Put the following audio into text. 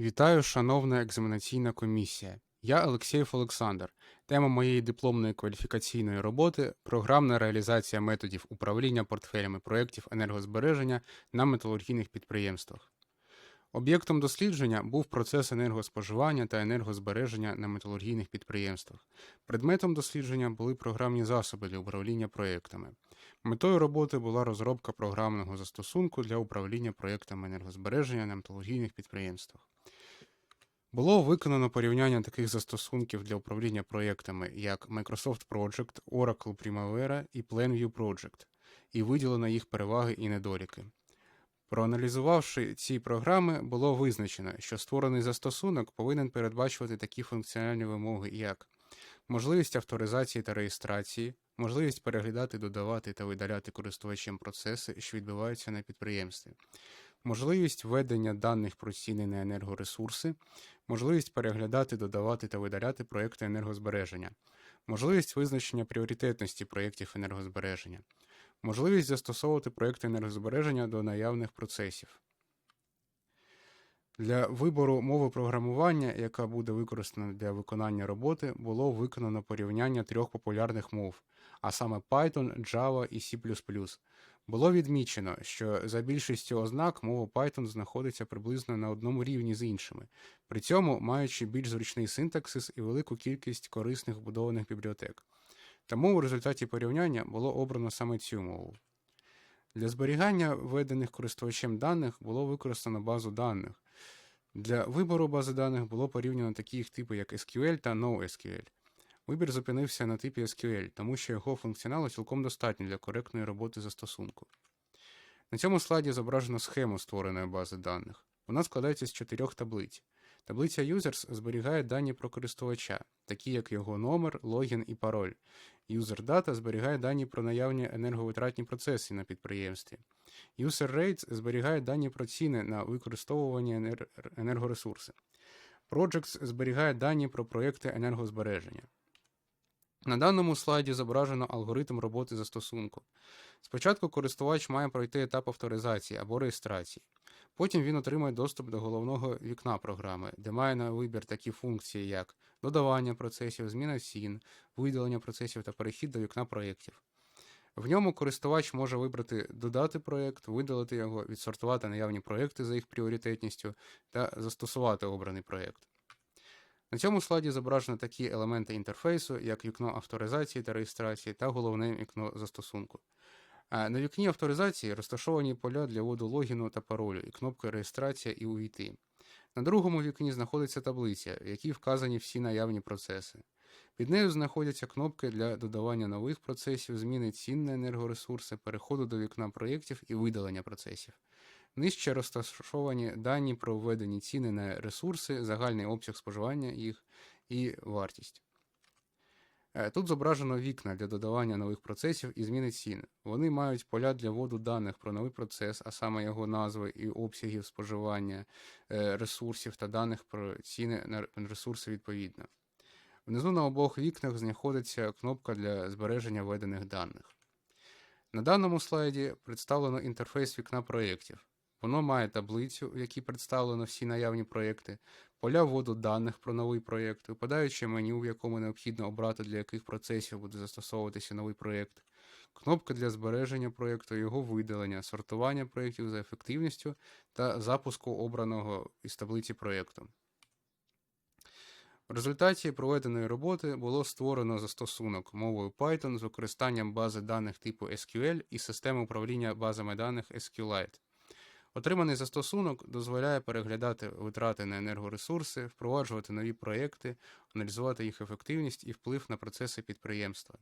Вітаю, шановна екзаменаційна комісія. Я Олексєєв Олександр. Тема моєї дипломної кваліфікаційної роботи програмна реалізація методів управління портфелями проєктів енергозбереження на металургійних підприємствах. Об'єктом дослідження був процес енергоспоживання та енергозбереження на металургійних підприємствах. Предметом дослідження були програмні засоби для управління проєктами. Метою роботи була розробка програмного застосунку для управління проєктами енергозбереження на металургійних підприємствах. Було виконано порівняння таких застосунків для управління проєктами, як Microsoft Project, Oracle Primavera і PlanView Project, і виділено їх переваги і недоліки. Проаналізувавши ці програми, було визначено, що створений застосунок повинен передбачувати такі функціональні вимоги, як можливість авторизації та реєстрації, можливість переглядати, додавати та видаляти користувачем процеси, що відбуваються на підприємстві, можливість введення даних про ціни на енергоресурси, можливість переглядати, додавати та видаляти проекти енергозбереження, можливість визначення пріоритетності проєктів енергозбереження, можливість застосовувати проекти енергозбереження до наявних процесів. Для вибору мови програмування, яка буде використана для виконання роботи, було виконано порівняння трьох популярних мов, а саме Python, Java і C++. Було відмічено, що за більшістю ознак мова Python знаходиться приблизно на одному рівні з іншими, при цьому маючи більш зручний синтаксис і велику кількість корисних вбудованих бібліотек. Тому в результаті порівняння було обрано саме цю мову. Для зберігання введених користувачем даних було використано базу даних. Для вибору бази даних було порівняно такі їх типи, як SQL та NoSQL. Вибір зупинився на типі SQL, тому що його функціоналу цілком достатньо для коректної роботи застосунку. На цьому слайді зображено схему створеної бази даних. Вона складається з чотирьох таблиць. Таблиця Users зберігає дані про користувача, такі як його номер, логін і пароль. User Data зберігає дані про наявні енерговитратні процеси на підприємстві. User Rates зберігає дані про ціни на використовувані енер- енергоресурси. Projects зберігає дані про проєкти енергозбереження. На даному слайді зображено алгоритм роботи застосунку. Спочатку користувач має пройти етап авторизації або реєстрації. Потім він отримає доступ до головного вікна програми, де має на вибір такі функції, як додавання процесів, зміна цін, видалення процесів та перехід до вікна проєктів. В ньому користувач може вибрати додати проєкт, видалити його, відсортувати наявні проєкти за їх пріоритетністю та застосувати обраний проєкт. На цьому слайді зображено такі елементи інтерфейсу, як вікно авторизації та реєстрації та головне вікно застосунку. На вікні авторизації розташовані поля для вводу логіну та паролю і кнопки реєстрація і увійти. На другому вікні знаходиться таблиця, в якій вказані всі наявні процеси. Під нею знаходяться кнопки для додавання нових процесів, зміни цін на енергоресурси, переходу до вікна проєктів і видалення процесів. Нижче розташовані дані про введені ціни на ресурси, загальний обсяг споживання їх і вартість. Е, Тут зображено вікна для додавання нових процесів і зміни цін. Вони мають поля для вводу даних про новий процес, а саме його назви і обсягів споживання е, ресурсів та даних про ціни на ресурси відповідно. Внизу на обох вікнах знаходиться кнопка для збереження введених даних. На даному слайді представлено інтерфейс вікна проєктів. Воно має таблицю, в якій представлено всі наявні проєкти, поля вводу даних про новий проєкт, випадаюче меню, в якому необхідно обрати, для яких процесів буде застосовуватися новий проєкт, кнопки для збереження проєкту, його видалення, сортування проєктів за ефективністю та запуску обраного із таблиці проєкту. В результаті проведеної роботи було створено застосунок мовою Python з використанням бази даних типу SQL і системи управління базами даних SQLite. Отриманий застосунок дозволяє переглядати витрати на енергоресурси, впроваджувати нові проекти, аналізувати їх ефективність і вплив на процеси підприємства.